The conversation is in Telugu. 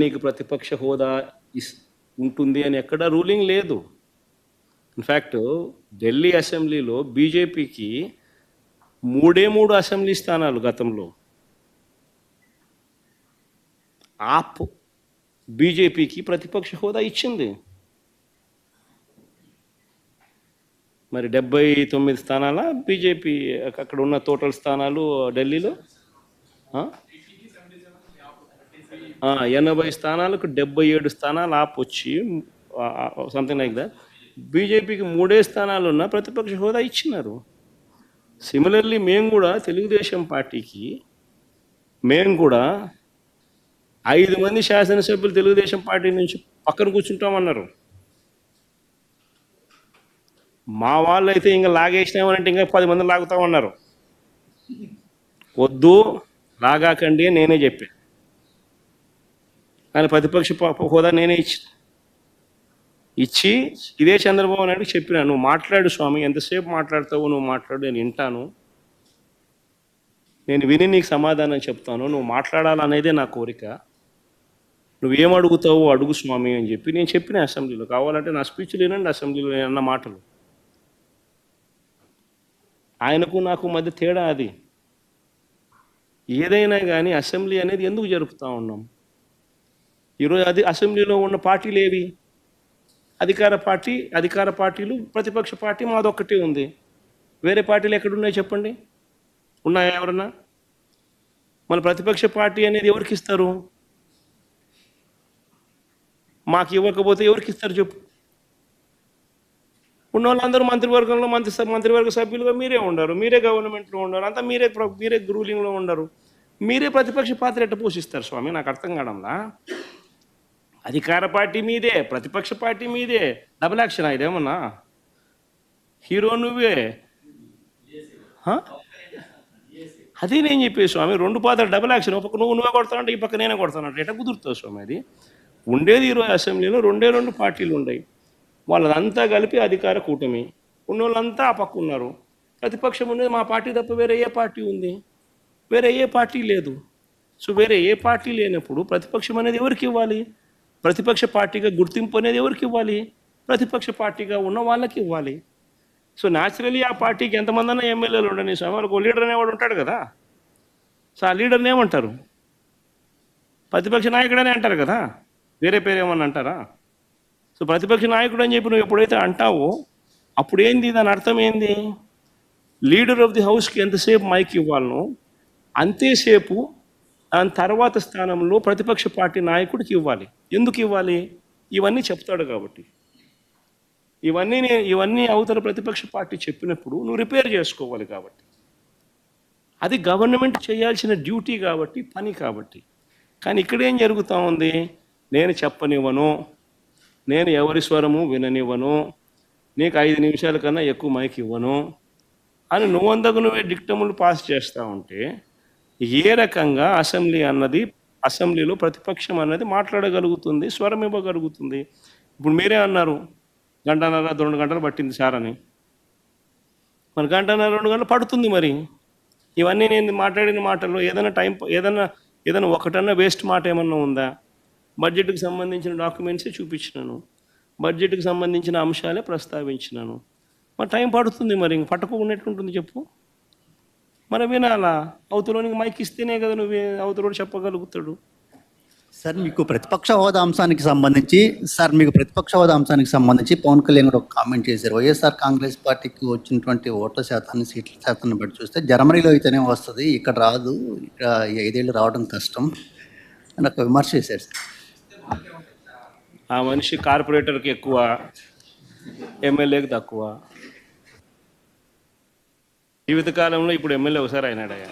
నీకు ప్రతిపక్ష హోదా ఇస్ ఉంటుంది అని ఎక్కడ రూలింగ్ లేదు. ఇన్ఫ్యాక్ట్ ఢిల్లీ అసెంబ్లీలో బీజేపీకి మూడే మూడు అసెంబ్లీ స్థానాలు గతంలో. ఆప్ బీజేపీకి ప్రతిపక్ష హోదా ఇచ్చింది. మరి డెబ్బై తొమ్మిది స్థానాల బీజేపీ అక్కడ ఉన్న టోటల్ స్థానాలు ఢిల్లీలో? ఎనభై స్థానాలకు డెబ్బై ఏడు స్థానాలు ఆప్ వచ్చి సంథింగ్ లైక్ దట్ బీజేపీకి మూడే స్థానాలు ఉన్న ప్రతిపక్ష హోదా ఇచ్చినారు. సిమిలర్లీ మేము కూడా తెలుగుదేశం పార్టీకి మేము కూడా ఐదు మంది శాసనసభ్యులు తెలుగుదేశం పార్టీ నుంచి పక్కన కూర్చుంటామన్నారు. మా వాళ్ళు అయితే ఇంకా లాగేసినామనంటే ఇంకా పది మంది లాగుతామన్నారు. వద్దు లాగాకండి నేనే చెప్పాను. కానీ ప్రతిపక్ష హోదా నేనే ఇచ్చి ఇచ్చి ఇదే చంద్రబాబు నాయుడు చెప్పినా నువ్వు మాట్లాడు స్వామి ఎంతసేపు మాట్లాడతావు నువ్వు మాట్లాడు నేను వింటాను. నేను విని నీకు సమాధానం చెప్తాను నువ్వు మాట్లాడాలనేదే నా కోరిక. నువ్వేం అడుగుతావు అడుగు స్వామి అని చెప్పి నేను చెప్పిన అసెంబ్లీలో. కావాలంటే నా స్పీచ్ లేనండి అసెంబ్లీలో నేను అన్న మాటలు. ఆయనకు నాకు మధ్య తేడా అది. ఏదైనా కానీ అసెంబ్లీ అనేది ఎందుకు జరుపుతూ ఉన్నాం? ఈరోజు అది అసెంబ్లీలో ఉన్న పార్టీలు ఏవి అధికార పార్టీ అధికార పార్టీలు ప్రతిపక్ష పార్టీ మాదొక్కటే ఉంది. వేరే పార్టీలు ఎక్కడున్నాయి చెప్పండి? ఉన్నాయా ఎవరన్నా? మన ప్రతిపక్ష పార్టీ అనేది ఎవరికి ఇస్తారు? మాకు ఇవ్వకపోతే ఎవరికి ఇస్తారు చెప్పు. ఉన్న వాళ్ళందరూ మంత్రివర్గంలో మంత్రి మంత్రివర్గ సభ్యులుగా మీరే ఉండరు. మీరే గవర్నమెంట్లో ఉండరు. అంతా మీరే మీరే రూలింగ్లో ఉండరు. మీరే ప్రతిపక్ష పాత్ర ఎట్ట పోషిస్తారు స్వామి? నాకు అర్థం కావడంలా? అధికార పార్టీ మీదే ప్రతిపక్ష పార్టీ మీదే. డబుల్ యాక్షన్ ఇదేమన్నా? హీరో నువ్వే. అదే నేను చెప్పే స్వామి రెండు పాత్ర డబుల్ యాక్షన్ ఒక నువ్వు నువ్వే కొడతానంటే ఈ పక్క నేనే కొడతానంటే ఎట్లా కుదురుతావు స్వామి అది? ఉండేది ఈరోజు అసెంబ్లీలో రెండే రెండు పార్టీలు ఉన్నాయి వాళ్ళదంతా కలిపి అధికార కూటమి. ఉన్న వాళ్ళంతా ఆ పక్క ఉన్నారు. ప్రతిపక్షం ఉండేది మా పార్టీ తప్ప వేరే ఏ పార్టీ ఉంది? వేరే ఏ పార్టీ లేదు. సో వేరే ఏ పార్టీ లేనప్పుడు ప్రతిపక్షం అనేది ఎవరికి ఇవ్వాలి? ప్రతిపక్ష పార్టీగా గుర్తింపు అనేది ఎవరికి ఇవ్వాలి? ప్రతిపక్ష పార్టీగా ఉన్న వాళ్ళకి ఇవ్వాలి. సో న్యాచురలీ ఆ పార్టీకి ఎంతమంది అన్న ఎమ్మెల్యేలు ఉండని సో వాళ్ళకు లీడర్ అనేవాడు ఉంటాడు కదా. సో ఆ లీడర్ని ఏమంటారు? ప్రతిపక్ష నాయకుడనే అంటారు కదా. వేరే పేరు ఏమని అంటారా? సో ప్రతిపక్ష నాయకుడు అని చెప్పి నువ్వు ఎప్పుడైతే అంటావో అప్పుడు ఏంది? దాని అర్థం ఏంది? లీడర్ ఆఫ్ ది హౌస్కి ఎంతసేపు మైక్ ఇవ్వాలనో అంతేసేపు దాని తర్వాత స్థానంలో ప్రతిపక్ష పార్టీ నాయకుడికి ఇవ్వాలి. ఎందుకు ఇవ్వాలి? ఇవన్నీ చెప్తాడు కాబట్టి. ఇవన్నీ నేను ఇవన్నీ అవతల ప్రతిపక్ష పార్టీ చెప్పినప్పుడు నువ్వు రిపేర్ చేసుకోవాలి కాబట్టి. అది గవర్నమెంట్ చేయాల్సిన డ్యూటీ కాబట్టి పని కాబట్టి. కానీ ఇక్కడేం జరుగుతూ ఉంది? నేను చెప్పనివ్వను. నేను ఎవరి స్వరము విననివ్వను. నీకు ఐదు నిమిషాల కన్నా ఎక్కువ మైక్ ఇవ్వను. అని నువ్వందకు నువ్వే డిక్టములు పాస్ చేస్తూ ఉంటే ఏ రకంగా అసెంబ్లీ అన్నది అసెంబ్లీలో ప్రతిపక్షం అన్నది మాట్లాడగలుగుతుంది స్వరం ఇవ్వగలుగుతుంది. ఇప్పుడు మీరే అన్నారు గంటన్నర రెండు గంటలు పట్టింది సార్ అని. మరి గంటన్నర రెండు గంటలు పడుతుంది మరి. ఇవన్నీ నేను మాట్లాడిన మాటల్లో ఏదైనా టైం ఏదైనా ఏదైనా ఒకటన్నా వేస్ట్ మాట ఏమన్నా ఉందా? బడ్జెట్కి సంబంధించిన డాక్యుమెంట్సే చూపించినాను. బడ్జెట్కి సంబంధించిన అంశాలే ప్రస్తావించినాను. మరి టైం పడుతుంది మరి ఇంక పట్టుకోకున్నట్టుంటుంది చెప్పు? మరి వినాలా? అవతలోనికి మైక్ ఇస్తేనే కదా నువ్వు అవతలోడు చెప్పగలుగుతాడు. సార్ మీకు ప్రతిపక్ష హోదా అంశానికి సంబంధించి సార్ మీకు ప్రతిపక్ష హోదా అంశానికి సంబంధించి పవన్ కళ్యాణ్ కూడా ఒక కామెంట్ చేశారు. వైఎస్ఆర్ కాంగ్రెస్ పార్టీకి వచ్చినటువంటి ఓట్ల శాతాన్ని సీట్ల శాతాన్ని బట్టి చూస్తే జర్మనీలో అయితేనే వస్తుంది ఇక్కడ రాదు ఇక్కడ ఐదేళ్ళు రావడం కష్టం అని ఒక విమర్శ చేశారు సార్. ఆ మనిషి కార్పొరేటర్కి ఎక్కువ ఎమ్మెల్యేకి తక్కువ. జీవితకాలంలో ఇప్పుడు ఎమ్మెల్యే ఒకసారి అయినాడయ్యా